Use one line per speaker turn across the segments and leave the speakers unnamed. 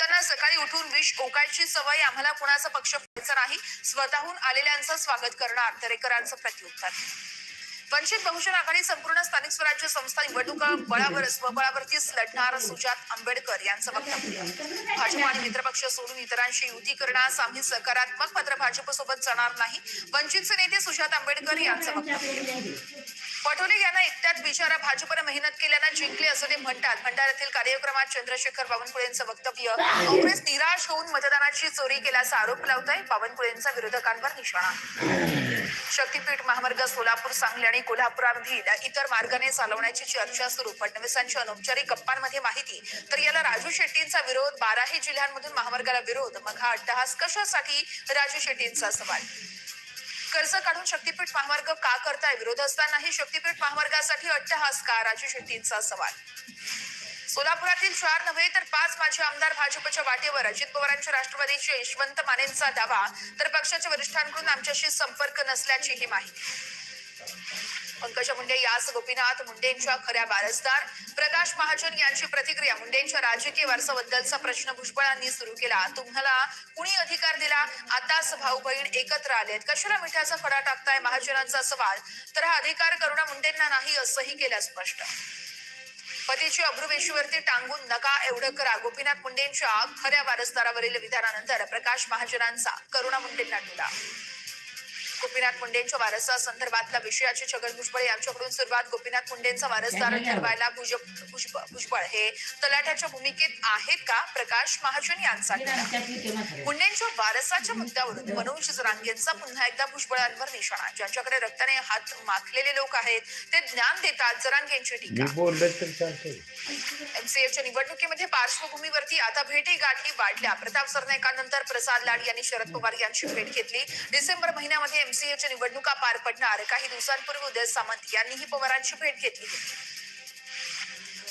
खाताना सकाळी उठून विष ओकायची सवय आम्हाला कुणाचा पक्ष नाही. स्वतःहून आलेल्यांचं स्वागत करणार दरेकरांचं प्रत्युत्तर. वंचित बहुजन आघाडी संपूर्ण स्थानिक स्वराज्य संस्था निवडणुका बळावर स्वबळावरतीच लढणार सुजात आंबेडकर यांचं वक्तव्य. भाजप आणि मित्रपक्ष सोडून इतरांशी युती करण्यास आम्ही सकारात्मक मात्र भाजपसोबत जाणार नाही वंचितचे नेते सुजात आंबेडकर यांचं वक्तव्य. पटोले यांना एकट्यात बिचारा भाजपनं मेहनत केल्यानं जिंकले असं ते म्हणतात. भंडाऱ्यातील कार्यक्रमात चंद्रशेखर बावनकुळेंचं वक्तव्य काँग्रेस निराश होऊन मतदानाची चोरी केल्याचा आरोप लावत आहे बावनकुळेंचा विरोधकांवर निशाणा. शक्तीपीठ महामार्ग सोलापूर सांगली आणि कोल्हापुरामधील इतर मार्गाने चालवण्याची चर्चा सुरू फडणवीसांच्या अनौपचारिक गप्पांमध्ये माहिती तर याला राजू शेट्टींचा विरोध बाराही जिल्ह्यांमधून महामार्गाला विरोध मग हा अट्टहास कशासाठी? राजू शेट्टींचा सवाल. कर्ज काढून शक्तीपीठ महामार्ग का करताय? विरोध असतानाही शक्तीपीठ महामार्गासाठी अट्टहास का? राजू शेट्टींचा सवाल. सोलापुरातील चार नव्हे तर पाच माजी आमदार भाजपच्या वाटेवर अजित पवारांच्या राष्ट्रवादीचे यशवंत मानेंचा दावा तर पक्षाच्या वरिष्ठांकडून आमच्याशी संपर्क नसल्याचीही माहिती. पंकजा मुंडे यास गोपीनाथ मुंडेंच्या खऱ्या वारसदार प्रकाश महाजन यांची प्रतिक्रिया मुंडेंच्या राजकीय वारसाबद्दलचा प्रश्न भुजबळांनी सुरू केला. तुम्हाला कुणी अधिकार दिला? आताच भाऊ बहीण एकत्र आलेत. कशाला मिठाचा फडा टाकताय महाजनांचा सवाल? तर हा अधिकार करुणा मुंडेंना नाही असंही केलं स्पष्ट. पतीची अभ्रुवेशीवरती टांगून नका एवढं करा. गोपीनाथ मुंडेंच्या खऱ्या वारसदारावरील विधानानंतर प्रकाश महाजनांचा करुणा मुंडेंना टोला गोपीनाथ मुंडेंच्या वारसा संदर्भातल्या विषयाची छगन भुजबळ यांच्याकडून सुरुवात गोपीनाथ मुंडेंचा वारसदार ठरवायला भुज भुजब- भुजबळ हे तलाठ्याच्या भूमिकेत आहेत का? प्रकाश महाजन यांचा मुंडेंच्या वारसाच्या मुद्द्यावरून मनोज जरांगेंचा पुन्हा एकदा भुजबळांवर निशाणा. ज्यांच्याकडे रक्ताने हात माखलेले लोक आहेत ते ज्ञान देतात जरांगेंची टीका. एमसीएच्या निवडणुकीमध्ये पार्श्वभूमीवरती आता भेटी गाठी वाढल्या. प्रताप सरनाईकांनंतर प्रसाद लाड यांनी शरद पवार यांची भेट घेतली. डिसेंबर महिन्यामध्ये एमसीएच्या निवडणुका पार पडणार. काही दिवसांपूर्वी उदय सामंत यांनीही पवारांची भेट घेतली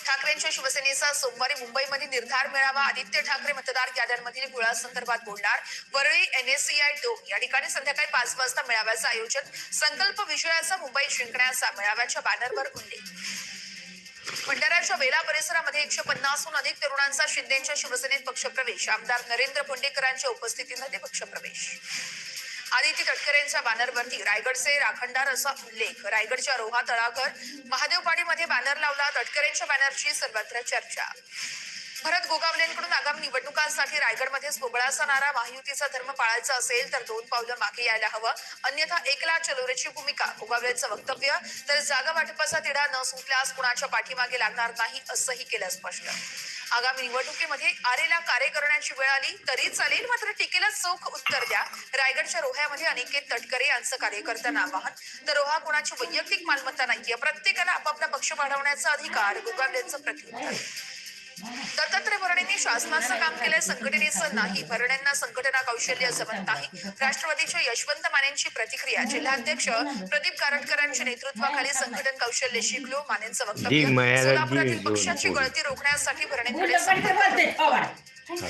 ठाकरेंच्या शिवसेनेचा सोमवारी मुंबईमध्ये निर्धार मेळावा. आदित्य ठाकरे मतदार याद्यांमधील गुळासंदर्भात बोलणार. वरळी एनएससीआय डोम या ठिकाणी संध्याकाळी पाच वाजता मेळाव्याचं आयोजन. संकल्प विजयाचा मुंबई जिंकण्याचा मेळाव्याच्या बॅनरवर उल्लेख भंडाऱ्याच्या वेला परिसरामध्ये एकशे पन्नासहून अधिक तरुणांचा शिंदेच्या शिवसेनेत पक्षप्रवेश. आमदार नरेंद्र पुंडेकरांच्या उपस्थितीमध्ये पक्षप्रवेश. आदिती तटकरेंच्या बॅनरवरती रायगडचे राखणदार असा उल्लेख. रायगडच्या रोहा तळाघर महादेववाडीमध्ये बॅनर लावला. तटकरेंच्या बॅनरची सर्वत्र चर्चा. भरत गोगावलेंकडून आगामी निवडणुकांसाठी रायगडमध्ये सोबळाचा नारा महायुतीचा धर्म पाळायचा असेल तर दोन पावलं मागे यायला हवं. अन्यथा एकला चलोरेची भूमिका गोगावलेंचं वक्तव्य. तर जागा वाटपाचा तिढा न सुटल्यास कुणाच्या पाठीमागे लागणार नाही असंही केलं स्पष्ट. आगामी निवडणुकीमध्ये आरेला कार्य करण्याची वेळ आली तरी चालेल मात्र टीकेला चोख उत्तर द्या. रायगडच्या रोह्यामध्ये अनिकेत तटकरे यांचं कार्यकर्त्यांना आवाहन तर रोहा कोणाची वैयक्तिक मालमत्ता नाहीये प्रत्येकाला आपापला पक्ष वाढवण्याचा अधिकार गोगावलेंचं प्रत्युत्तर दत्तात्रय भरणेंनी शासनाचं काम केलंय संघटनेचं नाही भरणेंना संघटना कौशल्य जमत नाही राष्ट्रवादीच्या यशवंत मानेंची प्रतिक्रिया जिल्हाध्यक्ष प्रदीप कारटकरांच्या नेतृत्वाखाली संघटन कौशल्य शिकलो मानेंचं वक्तव्य सोलापुरातील पक्षाची. गळती रोखण्यासाठी भरणेंकडे
हा.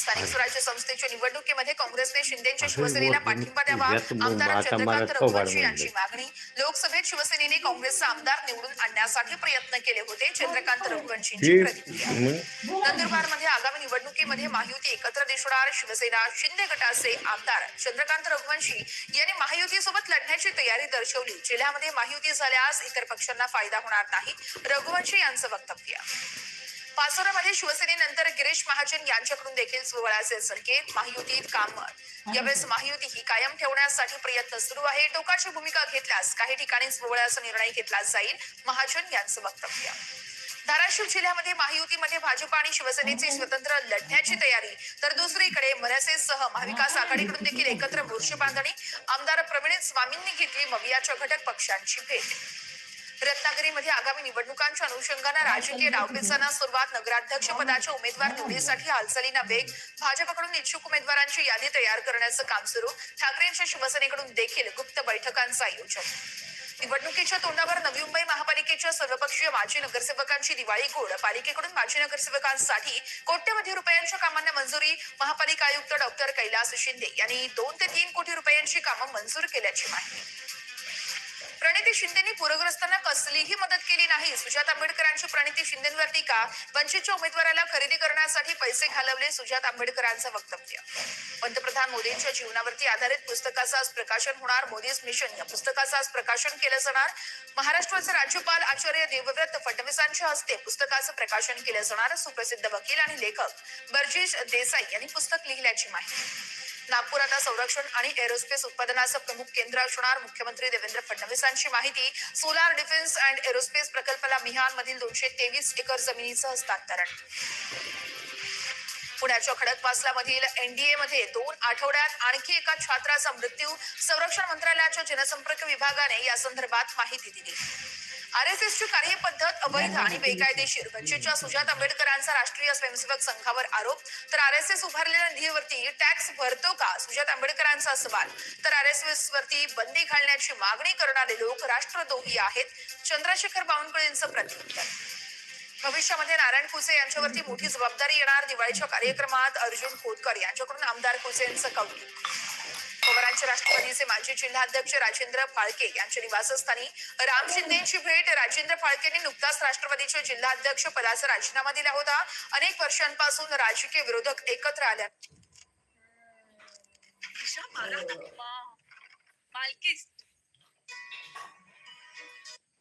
स्थानिक स्वराज्य संस्थेच्या निवडणुकीमध्ये काँग्रेसने शिंदेच्या शिवसेनेला. पाठिंबा द्यावा. आमदार चंद्रकांत रघुवंशी यांची. मागणी. लोकसभेत शिवसेनेने काँग्रेसचा आमदार निवडून आणण्यासाठी प्रयत्न केले होते चंद्रकांत रघुवंशींची प्रतिक्रिया. नंदुरबारमध्ये आगामी निवडणुकीमध्ये महायुती एकत्र दिसणार. शिवसेना शिंदे गटाचे आमदार चंद्रकांत रघुवंशी यांनी महायुतीसोबत लढण्याची तयारी दर्शवली. जिल्ह्यामध्ये महायुती झाल्यास इतर पक्षांना फायदा होणार नाही. रघुवंशी यांचं वक्तव्य. पाचोऱ्यामध्ये शिवसेनेनंतर गिरीश महाजन यांच्याकडून देखील सोहळ्याचे संकेत. महायुतीत काम. यावेळेस महायुती ही कायम ठेवण्यासाठी प्रयत्न सुरू आहे. टोकाची भूमिका घेतल्यास काही ठिकाणी सोहळ्याचा निर्णय घेतला जाईल महाजन यांचं वक्तव्य. धाराशिव जिल्ह्यामध्ये महायुतीमध्ये भाजप आणि शिवसेनेचे स्वतंत्र लढण्याची तयारी. तर दुसरीकडे मनसेसह महाविकास आघाडीकडून देखील एकत्र मोर्चे बांधणी. आमदार प्रवीण स्वामींनी घेतली मवियाच्या घटक पक्षांची भेट. रत्नागिरीमध्ये आगामी निवडणुकांच्या अनुषंगानं राजकीय डावपेचांना सुरुवात नगराध्यक्ष पदाच्या उमेदवार निवडीसाठी हालचालींना वेग भाजपकडून इच्छुक उमेदवारांची यादी तयार करण्याचं काम सुरू. ठाकरेंच्या शिवसेनेकडून देखील गुप्त बैठकांचं आयोजन. निवडणुकीच्या तोंडावर नवी मुंबई महापालिकेच्या सर्वपक्षीय माजी नगरसेवकांची दिवाळी गोड. पालिकेकडून माजी नगरसेवकांसाठी कोट्यवधी रुपयांच्या कामांना मंजुरी महापालिका आयुक्त डॉक्टर कैलास शिंदे यांनी दोन ते तीन कोटी रुपयांची कामं मंजूर केल्याची माहिती. प्रणिती शिंदेनी पूरग्रस्तांना कसलीही मदत केली नाही. सुजात आंबेडकरांची प्रणिती शिंदेवर टीका वंचितच्या उमेदवाराला खरेदी करण्यासाठी पैसे घालवले सुजात आंबेडकरांचं वक्तव्य. पंतप्रधान मोदींच्या जीवनावरती आधारित पुस्तकाचं आज प्रकाशन होणार. मोदीज मिशन. या पुस्तकाचं आज प्रकाशन केलं जाणार. महाराष्ट्राचे राज्यपाल आचार्य देवव्रत फडणवीसांच्या हस्ते पुस्तकाचं प्रकाशन केलं जाणार. सुप्रसिद्ध वकील आणि लेखक बर्जेश देसाई यांनी पुस्तक लिहिल्याची माहिती. नागपूर आता संरक्षण आणि एरोस्पेस उत्पादनाचं प्रमुख केंद्र असणार. मुख्यमंत्री देवेंद्र फडणवीसांची माहिती सोलार डिफेन्स अँड एरोस्पेस प्रकल्पाला मिहान मधील दोनशे तेवीस एकर जमिनीचं हस्तांतरण. पुण्याच्या खडकवासला मधील एनडीए मध्ये दोन आठवड्यात आणखी एका छात्राचा मृत्यू संरक्षण मंत्रालयाच्या जनसंपर्क विभागाने या संदर्भात माहिती दिली. आरएसएसची कार्यपद्धत अवैध आणि बेकायदेशीर. वंचितच्या सुजात आंबेडकरांचा राष्ट्रीय स्वयंसेवक संघावर आरोप. तर आरएसएस उभारलेल्या निधीवरती टॅक्स भरतो का? सुजात आंबेडकरांचा सवाल. तर आरएसएस वरती बंदी घालण्याची मागणी करणारे लोक राष्ट्रद्रोही आहेत. चंद्रशेखर बावनकुळेंचं प्रत्युत्तर भविष्यामध्ये नारायण कुसे यांच्यावरती मोठी जबाबदारी येणार. दिवाळीच्या कार्यक्रमात अर्जुन खोतकर यांच्याकडून आमदार कुसे यांचं कौतुक. पवारांचे राष्ट्रवादीचे माजी जिल्हाध्यक्ष राजेंद्र फाळके यांच्या निवासस्थानी राम शिंदेची भेट राजेंद्र फाळकेंनी नुकताच राष्ट्रवादीच्या जिल्हाध्यक्ष पदाचा राजीनामा दिला होता. अनेक वर्षांपासून राजकीय विरोधक एकत्र आल्या.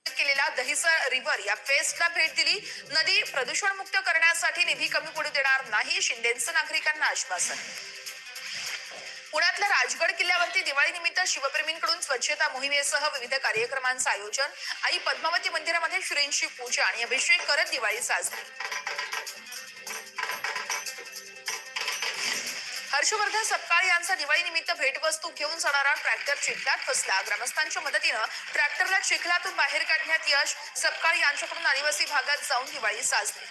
केलेला दहिसर रिव्हर या फेस्टला भेट दिली. नदी प्रदूषणमुक्त करण्यासाठी निधी कमी पडू देणार नाही शिंदेचं नागरिकांना आश्वासन. पुण्यातल्या राजगड किल्ल्यावरती दिवाळी निमित्त शिवप्रेमींकडून स्वच्छता मोहिमेसह विविध कार्यक्रमांचं आयोजन. आई पद्मावती मंदिरामध्ये श्रींची पूजा आणि अभिषेक करत दिवाळी साजरी. हर्षवर्धन सपकाळ यांचा दिवाळी निमित्त भेटवस्तू घेऊन जाणारा ट्रॅक्टर चिखलात फसला. ग्रामस्थांच्या मदतीनं ट्रॅक्टरला चिखलातून बाहेर काढण्यात यश. सपकाळ यांच्याकडून आदिवासी भागात जाऊन दिवाळी साजरी.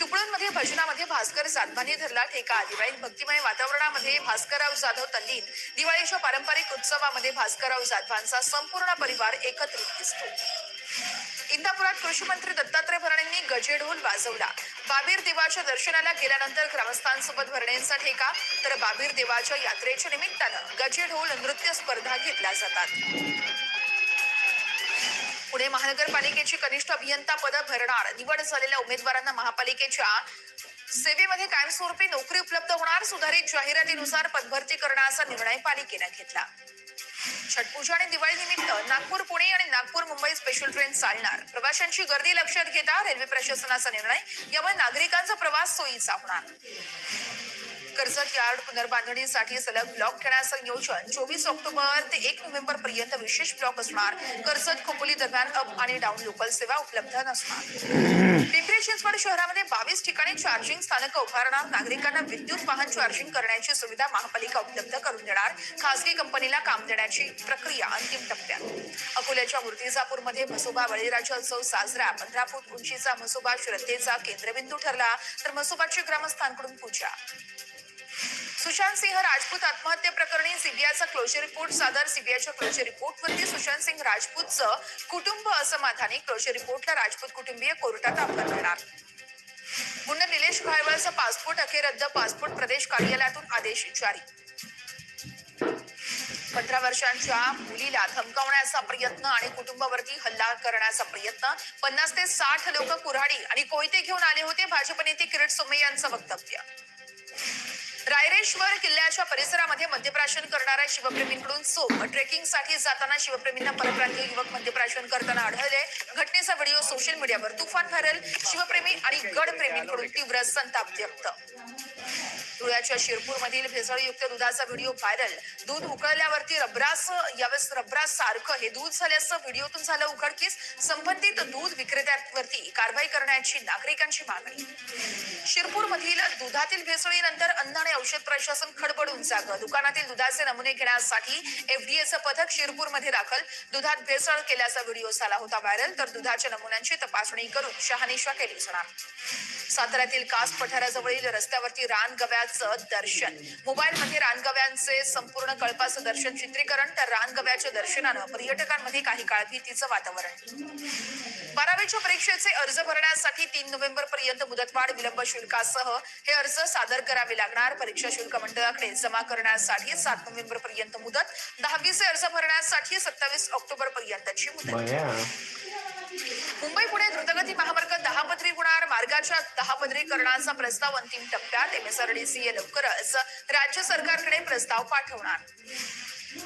चिपळूणमध्ये भजनामध्ये भास्कर जाधवांनी धरला ठेका. दिवाळीत भक्तिमय वातावरणामध्ये भास्करराव जाधव तल्लीन. दिवाळीच्या पारंपरिक उत्सवामध्ये भास्करराव जाधवांचा संपूर्ण परिवार एकत्रित दिसतो. इंदापुरात कृषी मंत्री दत्तात्रय भरणेंनी गजेढोल वाजवला. बाबीर देवाच्या दर्शनाला गेल्यानंतर ग्रामस्थांसोबत भरणेंचा ठेका तर बाबीर देवाच्या यात्रेच्या निमित्तानं गजेढोल नृत्य स्पर्धा घेतल्या जातात. पुणे महानगरपालिकेची कनिष्ठ अभियंता पद भरणार. निवड झालेल्या उमेदवारांना महापालिकेच्या सेवेमध्ये कायमस्वरूपी नोकरी उपलब्ध होणार सुधारित जाहिरातीनुसार पदभरती करण्याचा निर्णय पालिकेनं घेतला. छटपूजा आणि दिवाळी निमित्त नागपूर पुणे आणि नागपूर मुंबई स्पेशल ट्रेन चालणार. प्रवाशांची गर्दी लक्षात घेता रेल्वे प्रशासनाचा निर्णय यामुळे नागरिकांचा प्रवास सोयीचा होणार. कर्जत यार्ड पुनर्बांधणीसाठी सलग ब्लॉक घेण्याचं नियोजन चोवीस ऑक्टोबर ते एक नोव्हेंबर पर्यंत विशेष ब्लॉक असणार. कर्जत खोपोली दरम्यान अप आणि डाऊन लोकल सेवा उपलब्ध नसणार. पिंपरी चिंचवड शहरामध्ये बावीस ठिकाणी चार्जिंग स्थानक उभारणार. नागरिकांना विद्युत वाहन चार्जिंग करण्याची सुविधा महापालिका उपलब्ध करून देणार. खासगी कंपनीला काम देण्याची प्रक्रिया अंतिम टप्प्यात. अकोल्याच्या मूर्तिजापूरमध्ये म्हसोबा बळीराजा उत्सव साजरा. पंधरा फूट उंचीचा म्हसोबा श्रद्धेचा केंद्रबिंदू ठरला तर म्हसोबाची ग्रामस्थांकडून पूजा. सुशांत सिंह राजपूत आत्महत्या प्रकरणी सीबीआयचा क्लोजर रिपोर्ट सादर सीबीआयच्या क्लोजर रिपोर्टवरती सुशांत सिंह राजपूतचं कुटुंब असमाधानी क्लोजर रिपोर्टला राजपूत कुटुंबीय कोर्टात दाखल करणार पुन्हा निलेश घायवळचा पासपोर्ट अखेर रद्द पासपोर्ट प्रदेश कार्यालयातून आदेश जारी. पंधरा वर्षांच्या मुलीला धमकावण्याचा प्रयत्न आणि कुटुंबावरती हल्ला करण्याचा प्रयत्न. पन्नास ते साठ लोक कुऱ्हाडी आणि कोयते घेऊन आले होते भाजप नेते किरीट सोमे यांचं वक्तव्य. रायरेश्वर किल्ल्याच्या परिसरामध्ये मद्यप्राशन करणाऱ्या शिवप्रेमींकडून सोप ट्रेकिंगसाठी जाताना शिवप्रेमींना परप्रांतीय युवक मद्यप्राशन करताना आढळले. घटनेचा व्हिडिओ सोशल मीडियावर तुफान व्हायरल शिवप्रेमी आणि गडप्रेमींकडून तीव्र संताप व्यक्त. धुळ्याच्या शिरपूरमधील भेसळयुक्त दुधाचा व्हिडिओ व्हायरल. दूध उकळल्यावरती रबरास यावेळेस रबरास सारखं हे दूध झाल्याचं व्हिडिओतून झालं उघडकीस. संबंधित दूध विक्रेत्यांवरती कारवाई करण्याची नागरिकांची मागणी. शिरपूरमधील दुधातील भेसळीनंतर अन्न आणि औषध प्रशासन खडबडून जागं दुकानातील दुधाचे नमुने घेण्यासाठी एफडीएचं पथक शिरपूरमध्ये दाखल. दुधात भेसळ केल्याचा व्हिडिओ झाला होता व्हायरल तर दुधाच्या नमुन्यांची तपासणी करून शहानिशा केली जाणार. साताऱ्यातील कास पठाराजवळील रस्त्यावरती रान गव्यात रानगव्याचं दर्शन. मोबाईलमध्ये रानगव्यांचे संपूर्ण कळपाचं दर्शन चित्रीकरण तर रानगव्याच्या दर्शनानं पर्यटकांमध्ये काही काळ भीतीचं वातावरण. बारावीच्या परीक्षेचे अर्ज भरण्यासाठी तीन नोव्हेंबर पर्यंत मुदतवाढ विलंब शुल्कासह हे अर्ज सादर करावे लागणार. परीक्षा शुल्क मंडळाकडे जमा करण्यासाठी सात नोव्हेंबर पर्यंत मुदत दहावीचे अर्ज भरण्यासाठी सत्तावीस ऑक्टोबर पर्यंतची मुदत मुंबई पुणे द्रुतगती महामार्ग दहा पदरी होणार मार्गाच्या दहा पदरीकरणाचा प्रस्ताव अंतिम टप्प्यात एमएसआरडीसीए लवकरच राज्य सरकारकडे प्रस्ताव पाठवणार.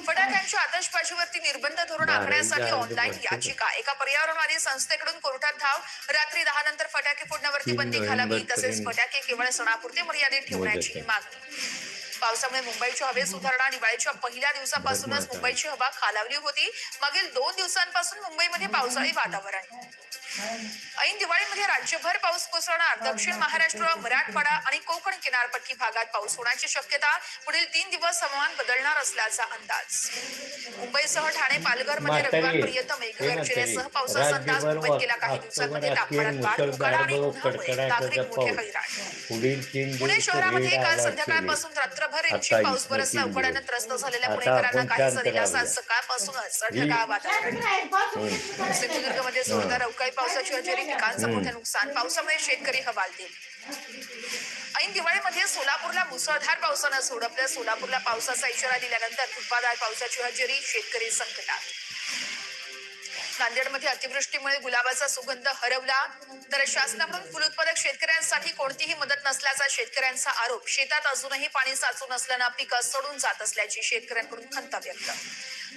फटाक्यांच्या आतषबाजीवरती निर्बंध धोरण आखण्यासाठी ऑनलाईन याचिका. एका पर्यावरणवादी संस्थेकडून कोर्टात धाव. रात्री दहा नंतर फटाके फोडण्यावरती बंदी घालावी तसेच फटाके केवळ सणापुरते मर्यादित ठेवण्याची. मागणी. पावसामुळे मुंबईच्या हवेत सुधारणा दिवाळीच्या पहिल्या दिवसापासूनच मुंबईची हवा खालावली होती. मागील दोन दिवसांपासून मुंबईमध्ये पावसाळी वातावरण ऐन दिवाळीमध्ये राज्यभर पाऊस कोसळणार दक्षिण महाराष्ट्र मराठवाडा आणि कोकण किनारपट्टी भागात पाऊस होण्याची शक्यता पुढील तीन दिवस हवामान बदलणार असल्याचा अंदाज मुंबईसह ठाणे पालघरमध्ये
म्हातारी
रविवारपर्यंत मेघगर्जनेसह. पावसाचा अंदाज मुंबईत गेल्या काही दिवसांमध्ये तापमानात वाढ उकाडा आणि उन्हामुळे नागरिक मोठे हैराण पुणे शहरामध्ये काल. संध्याकाळपासून रात्रभर रिमझिम पाऊस बरसला उकाड्यानं. त्रस्त झालेल्या पुणेकरांना काहीसा
शांत
दिलासा. सकाळपासूनच ढगाळ वातावरण सिंधुदुर्गमध्ये जोरदार अवकाळी पावसाची हजेरी पिकांचं मोठं नुकसान पावसामुळे शेतकरी हवालदिल ऐन दिवाळीमध्ये सोलापूरला मुसळधार पावसानं सोडपल्या सोलापूरला पावसाचा इशारा दिल्यानंतर धुपादार पावसाची हजेरी शेतकरी संकटात. नांदेडमध्ये अतिवृष्टीमुळे गुलाबाचा सुगंध हरवला. तर शासनाकडून फुल उत्पादक शेतकऱ्यांसाठी कोणतीही मदत नसल्याचा शेतकऱ्यांचा आरोप. शेतात अजूनही पाणी साचून असल्यानं पिकं सडून जात असल्याची शेतकऱ्यांकडून खंत व्यक्त.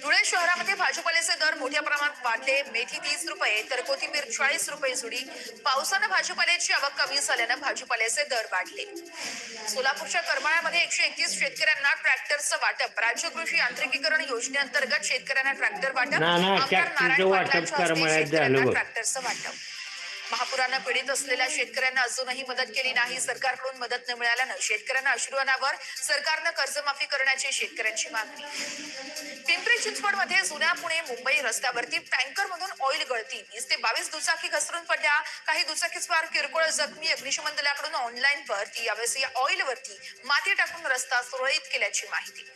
धुळे शहरामध्ये भाजीपाल्याचे दर मोठ्या प्रमाणात वाढले. मेथी तीस रुपये तर कोथिंबीर चाळीस रुपये जुडी. पावसानं भाजीपाल्याची आवक कमी झाल्यानं भाजीपाल्याचे दर वाढले. सोलापूरच्या करमाळ्यामध्ये एकशे एकतीस शेतकऱ्यांना ट्रॅक्टरचं वाटप. राज्य कृषी यांत्रिकीकरण योजनेअंतर्गत शेतकऱ्यांना ट्रॅक्टर वाटप. आमदार नारायण
वाटप करमाळ्यात झालं बघ.
ट्रॅक्टरचं वाटप महापुरानं पीडित असलेल्या शेतकऱ्यांना अजूनही मदत केली नाही. सरकारकडून मदत न मिळाल्यानं शेतकऱ्यांना अश्रू अनावर सरकारनं कर्जमाफी करण्याची शेतकऱ्यांची मागणी. पिंपरी चिंचवडमध्ये जुन्या पुणे मुंबई रस्त्यावरती टँकर मधून ऑइल गळती. वीस ते बावीस दुचाकी घसरून पडल्या. काही दुचाकीस्वार किरकोळ जखमी अग्निशमन दलाकडून ऑनलाईन भरती. यावेळेस या ऑइल वरती माती टाकून रस्ता सुरळीत केल्याची माहिती.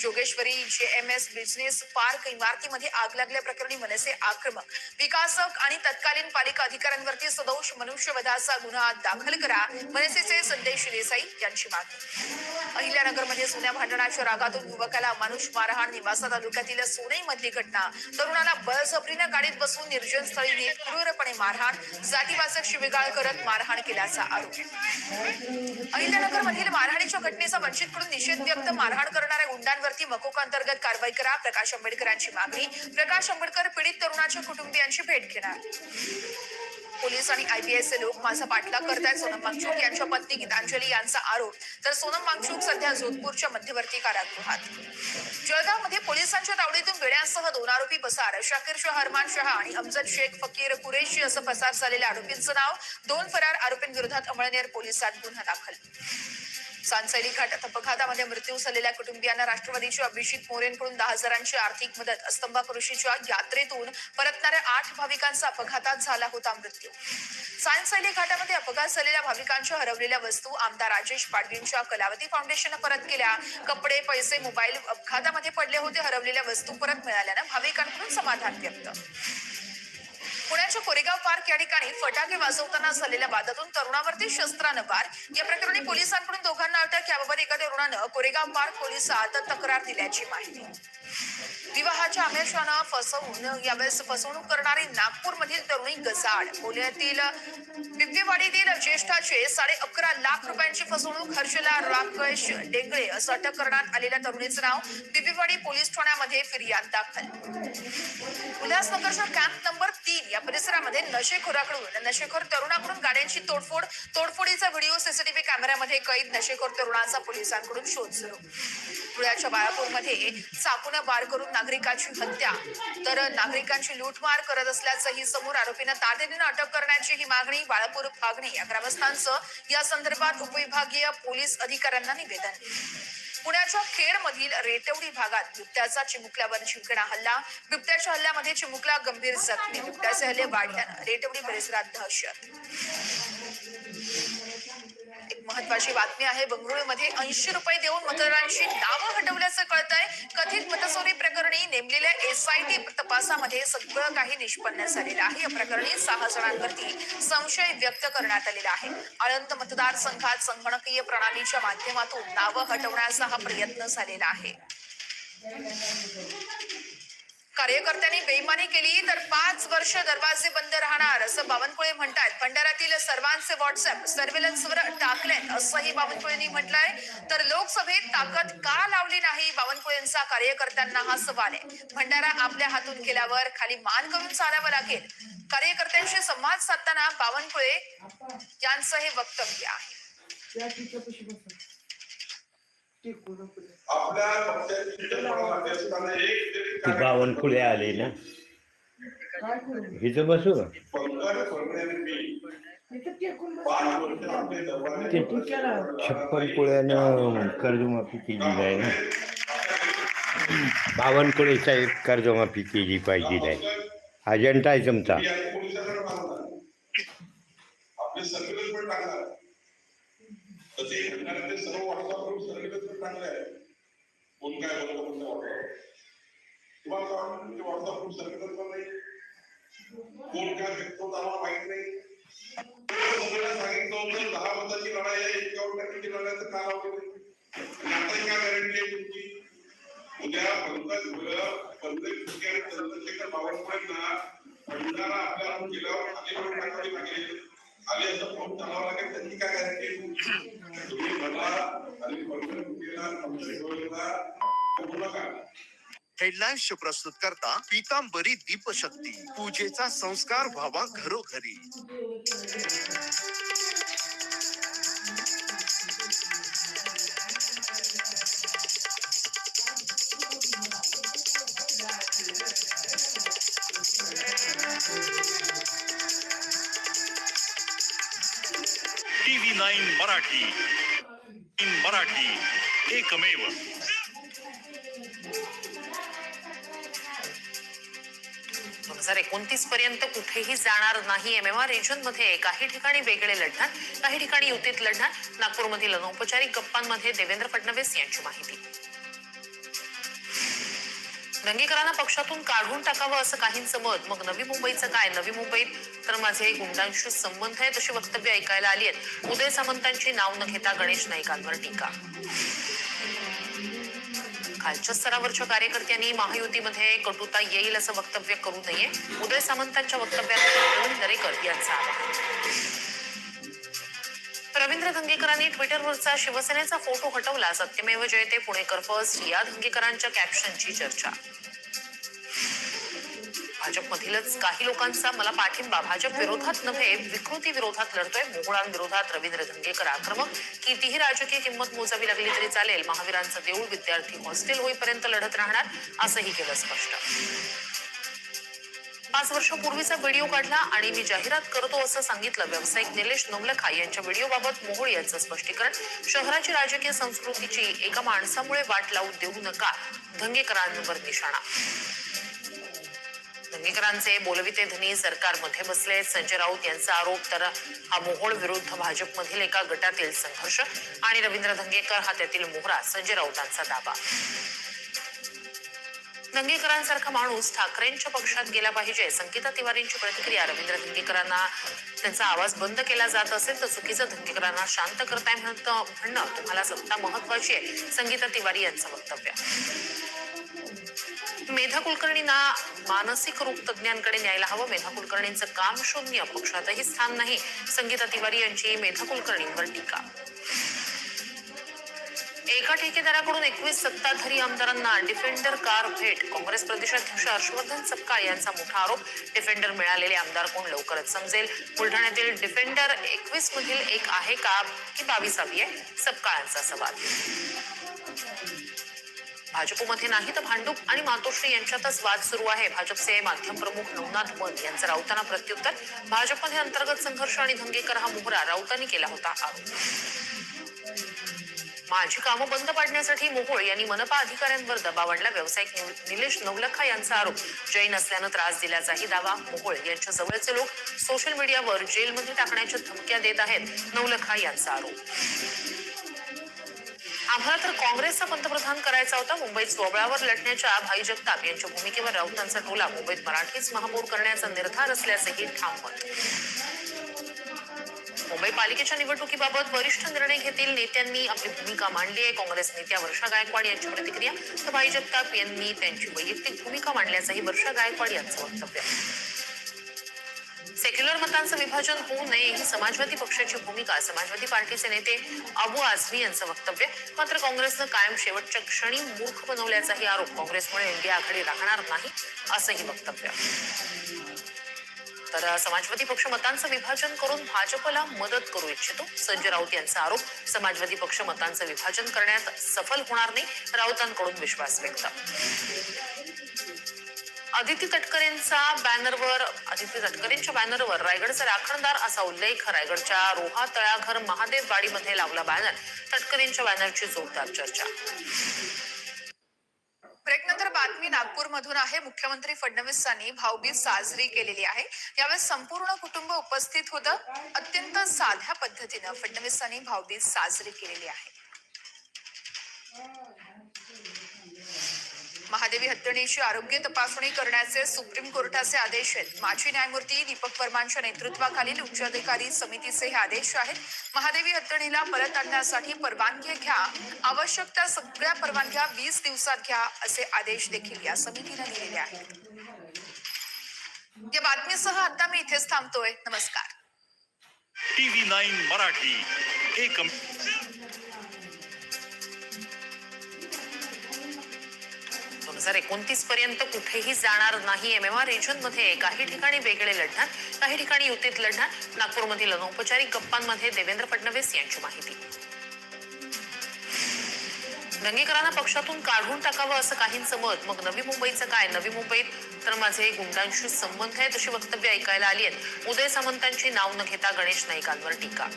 जोगेश्वरी जे एम एस बिझनेस पार्क इमारतीमध्ये आग लागल्या प्रकरणी मनसे आक्रमक. विकासक आणि तत्कालीन पालिका अधिकाऱ्यांवरती सदोष मनुष्यवधाचा गुन्हा दाखल करा. मनसेचे संदेश देसाई यांची मागणी. अहिल्यानगरमध्ये सोन्या भांडणाच्या रागातून युवकाला अमानुष मारहाण निवासा तालुक्यातील सोनई मधली घटना. तरुणाला बळजबरीनं गाडीत बसून निर्जन स्थळी नेत क्रूरपणे मारहाण जातीवाचक शिवीगाळ करत मारहाण केल्याचा आरोप. अहिल्यानगर मधील मारहाणीच्या घटनेचा वंचितकडून निषेध व्यक्त मारहाण करणाऱ्या गुंडांवरती मकोका अंतर्गत कारवाई करा प्रकाश आंबेडकरांची मागणी. प्रकाश आंबेडकर पीडित तरुणाच्या कुटुंबियांची भेट घेणार. पोलीस आणि आयपीएसचे लोक माझा पाठलाग करतायत. सोनम वांगचूक यांच्या पत्नी गीतांजली यांचा आरोप. तर सोनम वांगचूक सध्या जोधपूरच्या मध्यवर्ती कारागृहात. जळगावमध्ये पोलिसांच्या तावडीतून वेड्यासह दोन आरोपी पसार. शाकीर शाह हरमान शहा आणि अमजद शेख फकीर कुरेशी असं पसार झालेल्या आरोपींचं नाव दोन फरार आरोपींविरोधात अमळनेर पोलिसात गुन्हा दाखल. सांसैली घाट अपघातामध्ये मृत्यू झालेल्या कुटुंबियांना राष्ट्रवादीच्या अभिजित मोरेंकडून दहा हजारांची आर्थिक मदत. अस्तंभा कृषीच्या यात्रेतून परतणाऱ्या आठ भाविकांचा अपघातात झाला होता मृत्यू. सायन्सैली घाटामध्ये अपघात झालेल्या भाविकांच्या हरवलेल्या वस्तू आमदार राजेश पाडवींच्या कलावती फाउंडेशननं परत केल्या. कपडे पैसे मोबाईल अपघातामध्ये पडले होते. हरवलेल्या वस्तू परत मिळाल्यानं भाविकांकडून समाधान व्यक्त. पुण्याच्या कोरेगाव पार्क या ठिकाणी फटाके वाजवताना झालेल्या वादातून तरुणावरती शस्त्रानं वार. या प्रकरणी पोलिसांकडून दोघांना अटक. याबाबत एका तरुणानं कोरेगाव पार्क पोलिसात तक्रार दिल्याची माहिती. विवाहाच्या आमिषानं फसवून यावेळेस फसवणूक करणारी नागपूरमधील तरुणी गजाड. पुण्यातील बिब्बेवाडीतील ज्येष्ठाचे साडे अकरा लाख रुपयांची फसवणूक हर्षला राकेश डेंगळे असं अटक करण्यात आलेल्या तरुणीचं नाव बिब्बेवाडी पोलीस ठाण्यामध्ये फिर्याद दाखल. उल्हासनगरच्या कॅम्प नंबर तीन या परिसरामध्ये नशेखोराकडून नशेखोर तरुणाकडून गाड्यांची तोडफोड तोडफोडीचा व्हिडिओ सीसीटीव्ही कॅमेऱ्यामध्ये कैद नशेखोर तरुणाचा पोलिसांकडून शोध सुरू. धुळ्याच्या बाळापूरमध्ये चाकून वार करून नागरिकांची हत्या. तर नागरिकांची लूटमार करत असल्याचंही समोर आरोपीनं तातडीनं अटक करण्याची ही मागणी बाळापूर मागणी या ग्रामस्थांचं. या संदर्भात उपविभागीय पोलीस अधिकाऱ्यांना निवेदन. पुण्याच्या खेडमधील रेटवडी भागात बिबट्याचा चिमुकल्यावर जिंकणा हल्ला. बिबट्याच्या हल्ल्यामध्ये चिमुकला गंभीर जखमी. बिबट्याचे हल्ले वाढल्यानं रेटवडी परिसरात दहशत. महत्वाची बातमी आहे. बंगळुरूमध्ये ऐंशी रुपये देऊन मतदारांची नावं हटवल्याचं कळतंय. कथित मतचोरी प्रकरणी नेमलेल्या एसआयटी तपासामध्ये सगळं काही निष्पन्न झालेलं आहे. या प्रकरणी सहा जणांवरती संशय व्यक्त करण्यात आलेला आहे. आळंद मतदारसंघात संगणकीय प्रणालीच्या माध्यमातून नावं हटवण्याचा हा प्रयत्न झालेला आहे. कार्यकर्त्यांनी बेईमानी केली तर पाच वर्ष दरवाजे बंद राहणार असं बावनकुळे म्हणतात भंडाऱ्यातील सर्वांचे व्हॉट्सअप सर्वेलन्सवर टाकलेत असंही बावनकुळेंनी म्हटलंय. तर लोकसभेत ताकद का लावली नाही बावनकुळेंचा कार्यकर्त्यांना हा सवाल आहे. भंडारा आपल्या हातून केल्यावर खाली मान करून चालावं लागेल. कार्यकर्त्यांशी संवाद साधताना बावनकुळे यांचं हे वक्तव्य आहे.
ते
बावनकुळे आले ना? हिचं बसू
केला.
छप्पन कुळ्यानं कर्जमाफी केलेली आहे ना? बावनकुळेचा एक कर्जमाफी केली पाहिजे आहे अजंटा आहे तुमचा
मी आणि पोलिसांकडे मागणार आपले सर्व्हिलन्स पण टाकणार तसे घडणारे सर्व व्हॉट्सअपवर सर्व्हिलन्स पण टाकले आहे कोण काय बोलतो कोणत्या व्हॉट्सअप तुम्हाला काय वाटतं की व्हॉट्सअपवर पण नाही कोण काय व्यक्तो आम्हाला माहीत नाही सगळ्यांना सांगितलं होतं दहा मताची लढाई आहे एकावन्न टक्केची लढाईचं का लावलं नाही काय गॅरंटी आहे तुमची उद्या पंकज भुजबळ, पंकज मुखर्जी आणि चंद्रशेखर बावनकुळेंना भंडारा आपल्या गेल्यावर खाली टाकावी लागेल खाली असं फोन चालवावं लागेल त्यांची काय गॅरंटी तुम्ही मला आणि पंकज मुखर्जीला पंकज बोलू नका
हेडलाईन्स प्रस्तुत करता पीतांबरी दीपशक्ती. पूजेचा संस्कार व्हावा घरोघरी.
TV nine Marathi. In Marathi. एकमेव.
हजार एकोणतीस पर्यंत कुठेही जाणार नाही एमएमआर रिजनमध्ये काही ठिकाणी वेगळे लढणार काही ठिकाणी युतीत लढणार. नागपूरमधील अनौपचारिक गप्पांमध्ये देवेंद्र फडणवीस यांची माहिती. दंगेकरांना पक्षातून काढून टाकावं असं काहींचं मत. मग नवी मुंबईचं काय? नवी मुंबईत तर माझे गुंडांशी संबंध आहेत अशी वक्तव्य ऐकायला आली आहेत. उदय सामंतांची नाव न घेता गणेश नाईकांवर टीका. खालच्या स्तरावरच्या कार्यकर्त्यांनी महायुतीमध्ये कटुता येईल असं वक्तव्य करू नये. उदय सामंतांच्या वक्तव्यात दरेकर यांचा आवाहन. रवींद्र धंगेकरांनी ट्विटरवरचा शिवसेनेचा फोटो हटवला. सत्यमेव जयते पुणेकर फर्स्ट या धंगेकरांच्या कॅप्शनची चर्चा. भाजपमधीलच काही लोकांचा मला पाठिंबा. भाजप विरोधात नव्हे विकृती विरोधात लढतोय. मोहळांविरोधात रवींद्र धंगेकर आक्रमक. कितीही राजकीय किंमत मोजावी लागली तरी चालेल. महावीरांचं देऊळ विद्यार्थी हॉस्टेल होईपर्यंत लढत राहणार असंही केलं स्पष्ट. पाच वर्षापूर्वीचा व्हिडिओ काढला आणि मी जाहिरात करतो असं सांगितलं व्यावसायिक निलेश नवलखा यांच्या व्हिडिओबाबत मोहोळ यांचं स्पष्टीकरण. शहराची राजकीय संस्कृतीची एका माणसामुळे वाट लावून देऊ नका धंगेकरांवर निशाणा. दंगेकरांचे बोलविते धनी सरकारमध्ये बसले संजय राऊत यांचा आरोप तर हा मोहोळ विरुद्ध भाजपमधील एका गटातील संघर्ष आणि रवींद्र धंगेकर हा त्यातील मोहरा संजय राऊतांचा दावा दंगेकरांसारखा माणूस ठाकरेंच्या पक्षात गेला पाहिजे. संगीता तिवारींची प्रतिक्रिया रवींद्र धंगेकरांना त्यांचा आवाज बंद केला जात असेल तर चुकीचं धंगेकरांना शांत करताय म्हणतं म्हणणं तुम्हाला सत्ता महत्वाची आहे संगीता तिवारी यांचं वक्तव्य. मेधा कुलकर्णींना मानसिक रूप तज्ज्ञांकडे न्यायला हवं. मेधा कुलकर्णींचं काम शून्य. पक्षातही स्थान नाही. संगीता तिवारी यांची मेधा कुलकर्णींवर टीका. एका ठेकेदाराकडून एकवीस सत्ताधारी आमदारांना डिफेंडर कार भेट. काँग्रेस प्रदेशाध्यक्ष हर्षवर्धन सपकाळ यांचा मोठा आरोप. डिफेंडर मिळालेले आमदार कोण लवकरच समजेल? बुलढाण्यातील डिफेंडर एकवीस मधील एक आहे का? की बावीसावी आहे? सपकाळांचा सवाल. भाजपमध्ये नाही तर भांडूप आणि मातोश्री यांच्यातच वाद सुरू आहे. भाजपचे माध्यम प्रमुख नवनाथ मन यांचं राऊतांना प्रत्युत्तर भाजपमध्ये अंतर्गत संघर्ष आणि धंगेकर हा मोहरा राऊतांनी केला होता. माझी कामं बंद पाडण्यासाठी मोहोळ यांनी मनपा अधिकाऱ्यांवर दबाव आणला. व्यावसायिक नि- निलेश नवलखा यांचा आरोप जैन असल्यानं त्रास दिल्याचाही दावा मोहोळ यांच्या जवळचे लोक सोशल मीडियावर जेलमध्ये टाकण्याच्या धमक्या देत आहेत नवलखा यांचा आरोप. आम्हाला तर काँग्रेसचा पंतप्रधान करायचा होता. मुंबईत स्वबळावर लढण्याच्या भाई जगताप यांच्या भूमिकेवर राऊतांचा टोला. मुंबईत मराठीच महापौर करण्याचा निर्धार असल्याचंही ठाम मत मुंबई पालिकेच्या निवडणुकीबाबत वरिष्ठ निर्णय घेतील. नेत्यांनी आपली भूमिका मांडली आहे. काँग्रेस नेत्या वर्षा गायकवाड यांची प्रतिक्रिया. तर भाई जगताप यांनी त्यांची वैयक्तिक भूमिका मांडल्याचंही वर्षा गायकवाड यांचं वक्तव्य सेक्युलर मतांचं विभाजन होऊ नये ही समाजवादी पक्षाची भूमिका समाजवादी पार्टीचे नेते अबू आझमी यांचं वक्तव्य. मात्र काँग्रेसनं कायम शेवटच्या क्षणी मूर्ख बनवल्याचाही आरोप काँग्रेसमुळे इंडिया आघाडी राहणार नाही असंही वक्तव्य. तर समाजवादी पक्ष मतांचं विभाजन करून भाजपला मदत करू इच्छितो संजय राऊत यांचा आरोप. समाजवादी पक्ष मतांचं विभाजन करण्यात सफल होणार नाही राऊतांकडून विश्वास व्यक्त. आदिती तटकरेंचा बॅनरवर आदिती तटकरेंच्या बॅनरवर रायगडचा राखणदार असा उल्लेख रायगडच्या रोहा तळाघर महादेव वाडीमध्ये लावला बॅनर. तटकरेंच्या बॅनरची जोरदार चर्चा.
ब्रेकनंतर बातमी नागपूरमधून आहे. मुख्यमंत्री फडणवीसांनी भाऊबीज साजरी केलेली आहे. यावेळेस संपूर्ण कुटुंब उपस्थित होतं. अत्यंत साध्या पद्धतीनं फडणवीसांनी भाऊबीज साजरी केलेली आहे. महादेवी हत्तणीची आरोग्य तपासणी करण्याचे सुप्रीम कोर्टाचे आदेश आहेत. माजी न्यायमूर्ती दीपक वर्मांच्या नेतृत्वाखालील उच्चाधिकारी समितीचे हे आदेश आहेत. महादेवी हत्तणीला परत आणण्यासाठी परवानगी घ्या. आवश्यक त्या सगळ्या परवानग्या वीस दिवसात घ्या असे आदेश देखील या समितीने दिलेले आहेत. या बातमीसह आता मी इथेच थांबतोय. नमस्कार.
टीव्ही नाईन मराठी एकम
हजार एकोणतीस पर्यंत कुठेही जाणार नाही. एम एम आर रिजनमध्ये काही ठिकाणी वेगळे लढणार काही ठिकाणी युतीत लढणार. नागपूरमधील अनौपचारिक गप्पांमध्ये देवेंद्र फडणवीस यांची माहिती. दंगेकरांना पक्षातून काढून टाकावं असं काहींचं मत. मग नवी मुंबईचं काय? नवी मुंबईत तर माझे गुंडांशी संबंध आहेत अशी वक्तव्य ऐकायला आली आहेत. उदय सामंतांची नाव न घेता गणेश नाईकांवर टीका.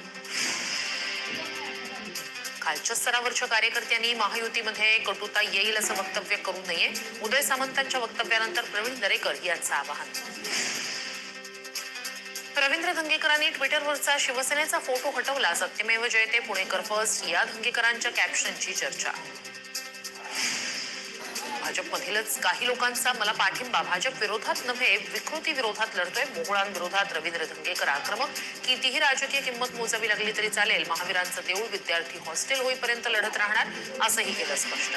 खालच्या स्तरावरच्या कार्यकर्त्यांनी महायुतीमध्ये कटुता येईल असं वक्तव्य करू नये. उदय सामंतांच्या वक्तव्यानंतर प्रवीण दरेकर यांचं आवाहन. रवींद्र धंगेकरांनी ट्विटरवरचा शिवसेनेचा फोटो हटवला. सत्यमेव जयते पुणेकर फर्स्ट या धंगेकरांच्या कॅप्शनची चर्चा. भाजपमधीलच काही लोकांचा मला पाठिंबा. भाजप विरोधात नव्हे विकृती विरोधात लढतोय. मोहळांविरोधात रवींद्र धंगेकर आक्रमक. कितीही राजकीय किंमत मोजावी लागली तरी चालेल. महावीरांचं देऊळ विद्यार्थी हॉस्टेल होईपर्यंत लढत राहणार असंही केलं स्पष्ट.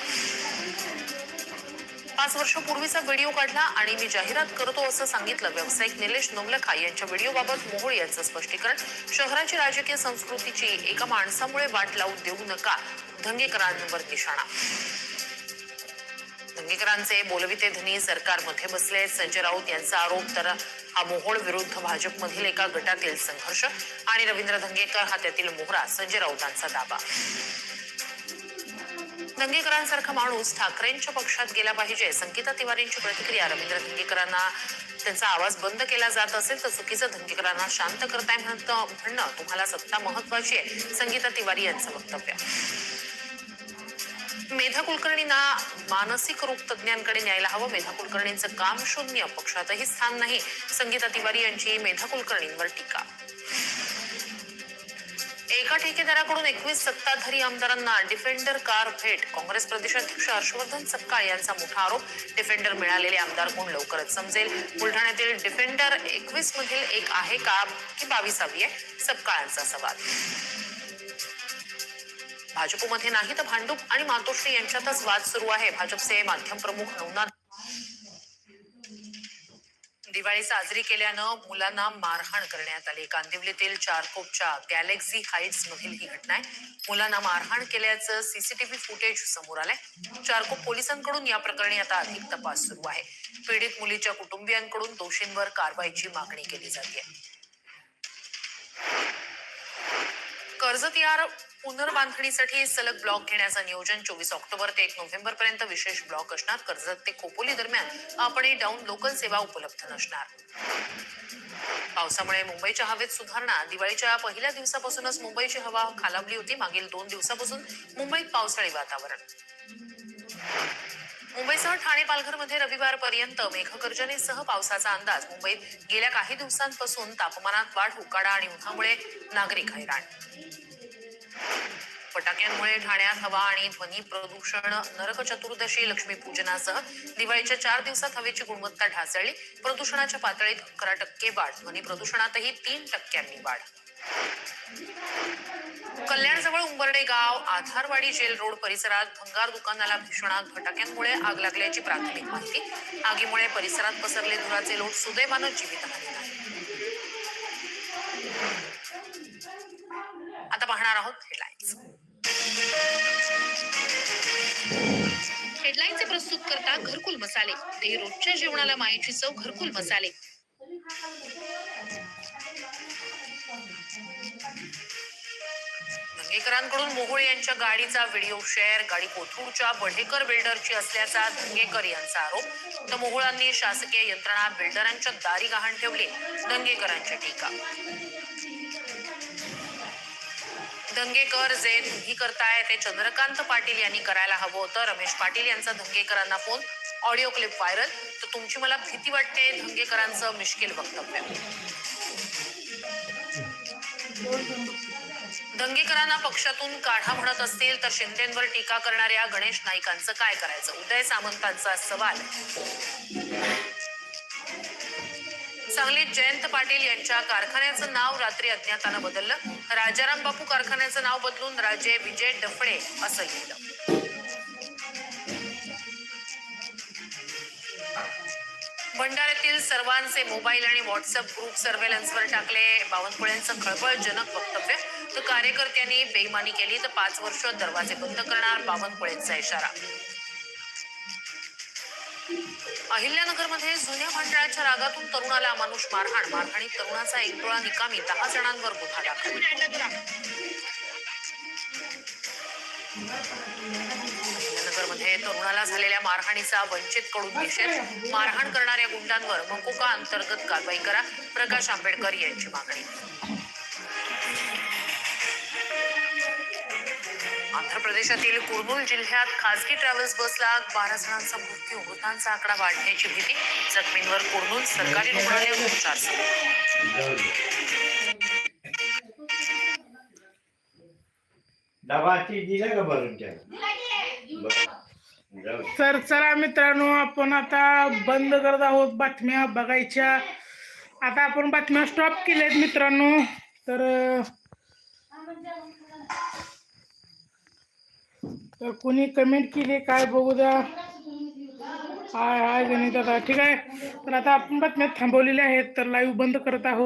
पाच वर्षपूर्वीचा व्हिडिओ काढला आणि मी जाहिरात करतो असं सांगितलं. व्यावसायिक निलेश नवलखा यांच्या व्हिडिओबाबत मोहोळ यांचं स्पष्टीकरण. शहराची राजकीय संस्कृतीची एका माणसामुळे वाट लावून देऊ नका. धंगेकरांवर निशाणा. दंगेकरांचे बोलविते धनी सरकारमध्ये बसले संजय राऊत यांचा आरोप तर हा मोहोळ विरुद्ध भाजपमधील एका गटातील संघर्ष आणि रवींद्र धंगेकर हा त्यातील मोहरा संजय राऊतांचा दावा. दंगेकरांसारखा माणूस ठाकरेंच्या पक्षात गेला पाहिजे संगीता तिवारींची प्रतिक्रिया रवींद्र धंगेकरांना त्यांचा आवाज बंद केला जात असेल तर चुकीचं धंगेकरांना शांत करताय म्हणत म्हणणं तुम्हाला सत्ता महत्वाची आहे संगीता तिवारी यांचं वक्तव्य. मेधा कुलकर्णींना मानसिक रोग तज्ञांकडे न्यायला हवं. मेधा कुलकर्णींचं काम शून्य पक्षातही स्थान नाही. संगीता तिवारी यांची मेधा कुलकर्णींवर टीका. एका ठेकेदाराकडून एकवीस सत्ताधारी आमदारांना डिफेंडर कार भेट. काँग्रेस प्रदेशाध्यक्ष हर्षवर्धन सपकाळ यांचा मोठा आरोप. डिफेंडर मिळालेले आमदार कोण लवकरच समजेल? बुलढाण्यातील डिफेंडर एकवीस मधील एक आहे का? की बावीसावी आहे? सपकाळांचा सवाल. भाजपमध्ये नाही तर भांडूप आणि मातोश्री यांच्यातच वाद सुरू आहे. भाजपचे माध्यम प्रमुख नवनाथ दिवाळी साजरी केल्यानं मुलांना मारहाण करण्यात आली. कांदिवलीतील चारकोपच्या गॅलेक्सी हाईट्स मधील ही घटना आहे. मुलांना मारहाण केल्याचं सीसीटीव्ही फुटेज समोर आलंय. चारकोप पोलिसांकडून या प्रकरणी आता अधिक तपास सुरू आहे. पीडित मुलीच्या कुटुंबियांकडून दोषींवर कारवाईची मागणी केली जाते. कर्जत यार पुनर्बांधणीसाठी सलग ब्लॉक घेण्याचं नियोजन चोवीस ऑक्टोबर ते एक नोव्हेंबर पर्यंत विशेष ब्लॉक असणार. कर्जत ते खोपोली दरम्यान आपण डाऊन लोकल सेवा उपलब्ध नसणार. पावसामुळे मुंबईच्या हवेत सुधारणा. दिवाळीच्या पहिल्या दिवसापासूनच मुंबईची हवा खालावली होती. मागील दोन दिवसापासून मुंबईत पावसाळी वातावरण. मुंबईसह ठाणे पालघरमध्ये रविवारपर्यंत मेघगर्जनेसह पावसाचा अंदाज. मुंबईत गेल्या काही दिवसांपासून तापमानात वाढ उकाडा आणि उन्हामुळे नागरिक हैराण. फटाक्यांमुळे ठाण्यात हवा आणि ध्वनी प्रदूषण नरक चतुर्दशी लक्ष्मीपूजनासह दिवाळीच्या चार दिवसात हवेची गुणवत्ता ढासळली. प्रदूषणाच्या पातळीत अकरा टक्के वाढ ध्वनी प्रदूषणातही तीन टक्क्यांनी वाढ. कल्याणजवळ उंबर्डे गाव आधारवाडी जेल रोड परिसरात भंगार दुकानाला भीषण आग फटाक्यांमुळे आग लागल्याची प्राथमिक माहिती. आगीमुळे परिसरात पसरले धुराचे लोट सुदैवानं जीवितहानी पाहणार आहोत हेडलाईन्स
हेडलाईनचे प्रस्तुत करता घरकुल मसाले. ते रोजच्या जेवणाला मायेची चव घरकुल मसाले.
दंगेकरांकडून मोहोळ यांच्या गाडीचा व्हिडिओ शेअर गाडी कोथरूडच्या बढेकर बिल्डरची असल्याचा दंगेकर यांचा आरोप. तर मोहोळांनी शासकीय यंत्रणा बिल्डरांच्या दारी गहाण ठेवली दंगेकरांची टीका. दंगेकर जे ही करताय ते चंद्रकांत पाटील यांनी करायला हवं होतं. रमेश पाटील यांचा दंगेकरांना फोन ऑडिओ क्लिप व्हायरल तर तुमची मला भीती वाटते दंगेकरांचं मिश्किल वक्तव्य. दंगेकरांना पक्षातून काढा म्हणत असतील तर शिंदेंवर टीका करणाऱ्या गणेश नाईकांचं काय करायचं? उदय सामंतांचा सवाल. सांगलीत जयंत पाटील यांच्या कारखान्याचं नाव रात्री अज्ञातानं बदललं. राजाराम बापू कारखान्याचं नाव बदलून राजे विजय डफडे असं लिहिलं. भंडाऱ्यातील सर्वांचे मोबाईल आणि व्हॉट्सअप ग्रुप सर्वेलन्सवर टाकले. बावनकुळ्यांचं खळबळजनक वक्तव्य. तर कार्यकर्त्यांनी बेईमानी केली. तर पाच वर्ष दरवाजे बंद करणार बावनकुळेंचा इशारा. अहिल्यानगरमध्ये जुन्या भांडणाच्या रागातून तरुणाला अमानुष मारहाण मारहाणीत तरुणाचा एक डोळा निकामी दहा जणांवर गुन्हा दाखल. अहिल्यानगरमध्ये तरुणाला झालेल्या मारहाणीचा वंचित कडून निषेध. मारहाण करणाऱ्या गुंडांवर मकोका अंतर्गत कारवाई करा प्रकाश आंबेडकर यांची मागणी. आंध्र प्रदेशातील कुर्नूल जिल्ह्यात खासगी ट्रॅव्हल्स बसला बारा जणांचा मृत्यू मृतांचा आकडा वाढण्याची भीती. जखमींवर कुर्नूल सरकारी रुग्णालयात उपचार.
तर चला मित्रांनो आपण आता बंद करत आहोत बातम्या बघायच्या. आता आपण बातम्या स्टॉप केल्यात मित्रांनो. तर तर कोणी कमेंट केली काय बघू द्या. हाय हाय गणित ठीक आहे. तर आता आपण बातम्या थांबवलेल्या आहेत तर लाईव्ह बंद करत आहोत.